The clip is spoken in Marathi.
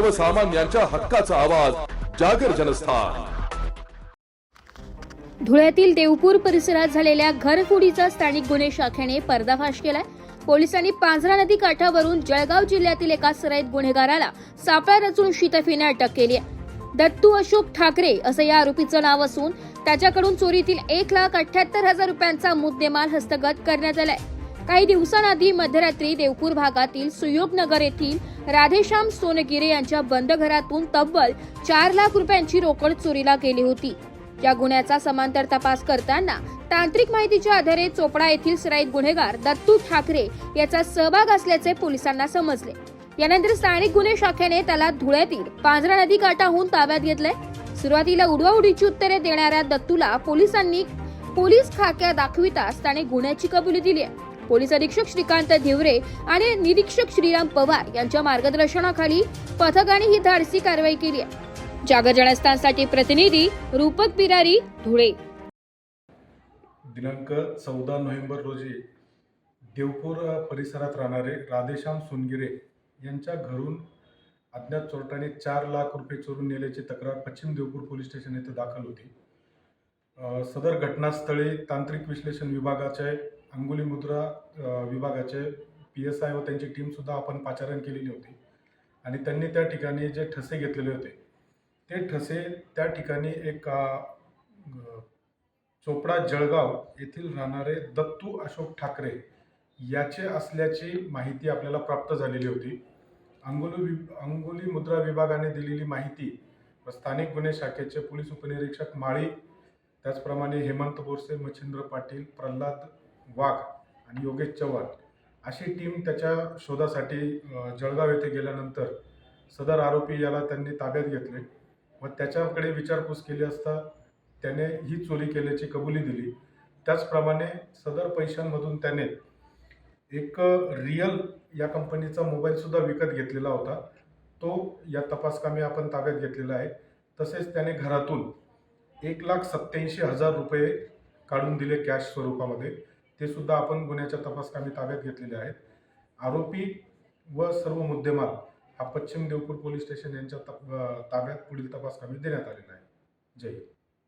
सर्वसामान्यांच्या हक्काचा आवाज जागर जनस्थान. धुळ्यातील देवपूर परिसरात झालेल्या घरफोडीचा स्थानिक गुन्हे शाखेने पर्दाफाश केलाय. पोलिसांनी पांझरा नदी काठावरून जळगाव जिल्ह्यातील एका सराईत गुन्हेगाराला सापळा रचून शितफीने अटक केली आहे. दत्तू अशोक ठाकरे असं या आरोपीचं नाव असून त्याच्याकडून चोरीतील एक लाख अठ्याहत्तर हजार रुपयांचा मुद्देमाल हस्तगत करण्यात आलाय. काही दिवसांआधी मध्यरात्री देवपूर भागातील सुयोगनगर येथील राधेश्याम सोनगिरे यांच्या बंद घरातून तब्बल चार लाख रुपयांची रोकड चोरीला गेली होती. या गुन्ह्याचा समांतर तपास करताना तांत्रिक माहितीच्या आधारे चोपडा येथील सराईत गुन्हेगार दत्तू ठाकरे याचा सहभाग असल्याचे पोलिसांना समजले. यानंतर स्थानिक गुन्हे शाखेने त्याला धुळ्यातील पांझरा नदी काठाहून ताब्यात घेतलंय. सुरुवातीला उडवाउडीची उत्तरे देणाऱ्या दत्तूला पोलिसांनी पोलीस खाक्या दाखविताच त्याने गुन्ह्याची कबुली दिली आहे. पोलीस अधीक्षक श्रीकांत धिवरे आणि निरीक्षक श्रीराम पवार यांच्या मार्गदर्शनाखाली पथकाने ही धाडसी कारवाई केली आहे. जागर जनस्थानसाठी प्रतिनिधी रूपक बिरारी धुळे. दिनांक चौदा नोव्हेंबर रोजी देवपूर परिसरात राहणारे राधेश्याम सोनगिरे यांच्या घरून अज्ञात चोरट्याने चार लाख रुपये चोरून नेल्याची तक्रार पश्चिम देवपूर पोलीस स्टेशन येथे दाखल होती. सदर घटनास्थळी तांत्रिक विश्लेषण विभागाचे अंगुली मुद्रा विभागाचे पी एस आय व त्यांची टीमसुद्धा आपण पाचारण केलेली होती. आणि त्यांनी त्या ठिकाणी जे ठसे घेतलेले होते ते ठसे त्या ठिकाणी एक चोपडा जळगाव येथील राहणारे दत्तू अशोक ठाकरे याचे असल्याची माहिती आपल्याला प्राप्त झालेली होती. अंगोली वि अंगोली मुद्रा विभागाने दिलेली माहिती व स्थानिक गुन्हे शाखेचे पोलीस उपनिरीक्षक माळी त्याचप्रमाणे हेमंत बोरसे मच्छिंद्र पाटील प्रल्हाद वाघ आणि योगेश चव्हाण अशी टीम त्याच्या शोधासाठी जळगाव येथे गेल्यानंतर सदर आरोपी याला त्यांनी ताब्यात घेतले व त्याच्याकडे विचारपूस केली असता त्याने ही चोरी केल्याची कबुली दिली. त्याचप्रमाणे सदर पैशांमधून त्याने एक रिअल या कंपनीचा मोबाईलसुद्धा विकत घेतलेला होता. तो या तपासकामी आपण ताब्यात घेतलेला आहे. तसेच त्याने घरातून एक लाख सत्याऐंशी हजार रुपये काढून दिले कॅश स्वरूपामध्ये. ते सुद्धा आपण गुन्ह्याच्या तपासकामी ताब्यात घेतलेले आहेत. आरोपी व सर्व मुद्देमाल हा पश्चिम देवपूर पोलीस स्टेशन यांच्या तप- ताब्यात पुढील तपासकामी देण्यात आलेला आहे. जय हिंद.